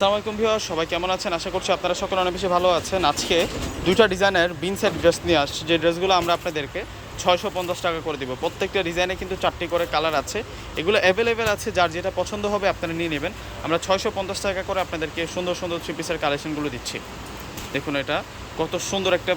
আসসালামাইকুম ভিউয়ার সবাই কেমন আছেন? আশা করছি আপনারা সকলে অনেক বেশি ভালো আছেন। আজকে দুইটা ডিজাইনের বিন সেট ড্রেস নিয়ে আসছি। যে ড্রেসগুলো আমরা আপনাদেরকে ছয়শো পঞ্চাশ টাকা করে দিব। প্রত্যেকটা ডিজাইনে কিন্তু চারটি করে কালার আছে। এগুলো অ্যাভেলেবেল আছে, যার যেটা পছন্দ হবে আপনারা নিয়ে নেবেন। আমরা ছয়শো পঞ্চাশ টাকা করে আপনাদেরকে সুন্দর সুন্দর থ্রি পিসের কালেকশনগুলো দিচ্ছি। দেখুন এটা, কত সুন্দর একটা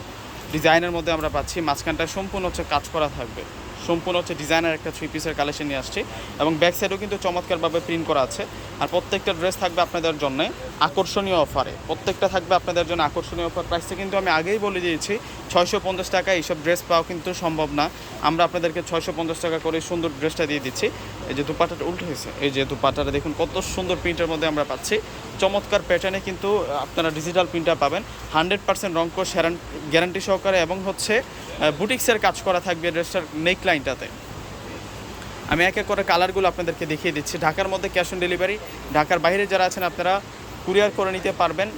ডিজাইনের মধ্যে আমরা পাচ্ছি। মাঝখানটা সম্পূর্ণ হচ্ছে কাজ করা থাকবে। সম্পূর্ণ হচ্ছে ডিজাইনার একটা থ্রি পিসের কালেকশন নিয়ে আসছি। এবং ব্যাক সাইডেও কিন্তু চমৎকারভাবে প্রিন্ট করা আছে। আর প্রত্যেকটা ড্রেস থাকবে আপনাদের জন্য। আকর্ষণীয় অফারে। প্রত্যেকটা থাকবে আপনাদের জন্য আকর্ষণীয় অফার। প্রাইসটা কিন্তু আমি আগেই বলে দিয়েছি, ছয়শো পঞ্চাশ টাকা এইসব ড্রেস পাওয়া কিন্তু সম্ভব না। আমরা আপনাদেরকে ছয়শো পঞ্চাশ টাকা করে সুন্দর ড্রেসটা দিয়ে দিচ্ছি। এই যে দুপাটাটা উল্টো হয়েছে, এই যে দুপাটাটা দেখুন কত সুন্দর প্রিন্টের মধ্যে আমরা পাচ্ছি। চমৎকার প্যাটার্নে কিন্তু আপনারা ডিজিটাল প্রিন্টটা পাবেন। হান্ড্রেড পার্সেন্ট রঙ্ক গ্যারান্টি সহকারে এবং হচ্ছে বুটিক্সের কাজ করা থাকবে ড্রেসটার নেক লাইনটাতে আমি এক এক করে কালারগুলো আপনাদেরকে দেখিয়ে দিচ্ছি। ঢাকার মধ্যে ক্যাশ অন ডেলিভারি ঢাকার বাইরে যারা আছেন আপনারা কুরিয়ার করে নিতে পারবেন।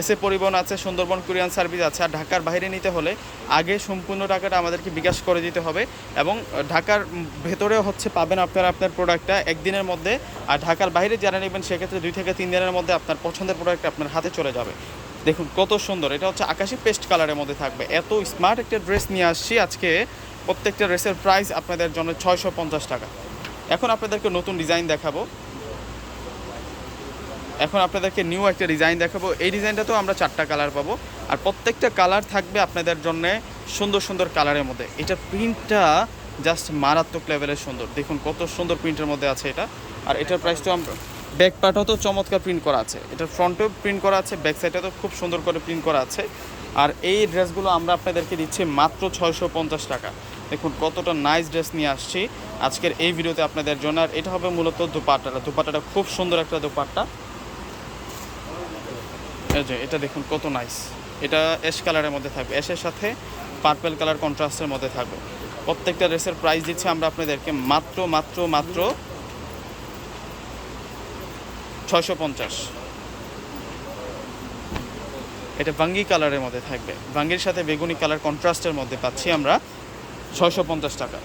এসে পরিবহন আছে, সুন্দরবন কুরিয়ান সার্ভিস আছে, আর ঢাকার বাইরে নিতে হলে আগে সম্পূর্ণ টাকাটা আমাদেরকে বিকাশ করে দিতে হবে এবং ঢাকার ভেতরেও হচ্ছে পাবেন আপনারা আপনার প্রোডাক্টটা একদিনের মধ্যে, আর ঢাকার বাইরে যারা নেবেন সেক্ষেত্রে দুই থেকে তিন দিনের মধ্যে আপনার পছন্দের প্রোডাক্ট আপনার হাতে চলে যাবে। দেখুন কত সুন্দর, এটা হচ্ছে আকাশি পেস্ট কালারের মধ্যে থাকবে। এত স্মার্ট একটা ড্রেস নিয়ে আসছি আজকে, প্রত্যেকটা ড্রেসের প্রাইস আপনাদের জন্য ছয়শো পঞ্চাশ টাকা। এখন আপনাদেরকে নতুন ডিজাইন দেখাবো। এখন আপনাদেরকে নিউ একটা ডিজাইন দেখাবো। এই ডিজাইনটাতেও আমরা চারটা কালার পাবো। আর প্রত্যেকটা কালার থাকবে আপনাদের জন্য সুন্দর সুন্দর কালারের মধ্যে। এটা প্রিন্টটা জাস্ট মারাত্মক লেভেলের সুন্দর। দেখুন কত সুন্দর প্রিন্টের মধ্যে আছে এটা। আর এটার প্রাইসটাও আমরা ব্যাক পার্টও তো চমৎকার প্রিন্ট করা আছে। এটার ফ্রন্টেও প্রিন্ট করা আছে। ব্যাক সাইডেও তো খুব সুন্দর করে প্রিন্ট করা আছে। আর এই ড্রেসগুলো আমরা আপনাদেরকে দিচ্ছি মাত্র ছয়শো পঞ্চাশ টাকা। দেখুন কতটা নাইস ড্রেস নিয়ে আসছি আজকের এই ভিডিওতে আপনাদের জন্য। আর এটা হবে মূলত দুপাট্টাটা দুপাট্টাটা খুব সুন্দর একটা দুপাট্টা। এই যে, এটা দেখুন কত নাইস এটা অ্যাশ কালারের মধ্যে থাকবে। অ্যাশের সাথে পার্পেল কালার কন্ট্রাস্টের মধ্যে থাকবে। প্রত্যেকটা ড্রেসের প্রাইস দিচ্ছি আমরা আপনাদেরকে মাত্র মাত্র মাত্র ছয়শো পঞ্চাশ। এটা ভাঙ্গি কালারের মধ্যে থাকবে। ভাঙ্গির সাথে বেগুনি কালার কন্ট্রাস্টের মধ্যে পাচ্ছি আমরা ছয়শো পঞ্চাশ টাকা।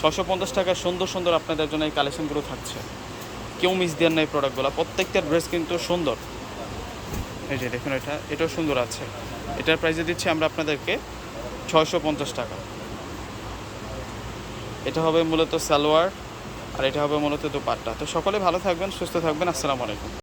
ছয়শো পঞ্চাশ টাকা সুন্দর সুন্দর আপনাদের জন্য এই কালেকশনগুলো থাকছে। কেউ মিস দেন না এই প্রোডাক্টগুলো প্রত্যেকটা ড্রেস কিন্তু সুন্দর। এই যে দেখুন এটা, এটাও সুন্দর আছে। এটার প্রাইসে দিচ্ছি আমরা আপনাদেরকে ছয়শো পঞ্চাশ টাকা। এটা হবে মূলত সালোয়ার, আর এটা হবে মূলত দুপাট্টা। তো সকলে ভালো থাকবেন, সুস্থ থাকবেন, আসসালামু আলাইকুম।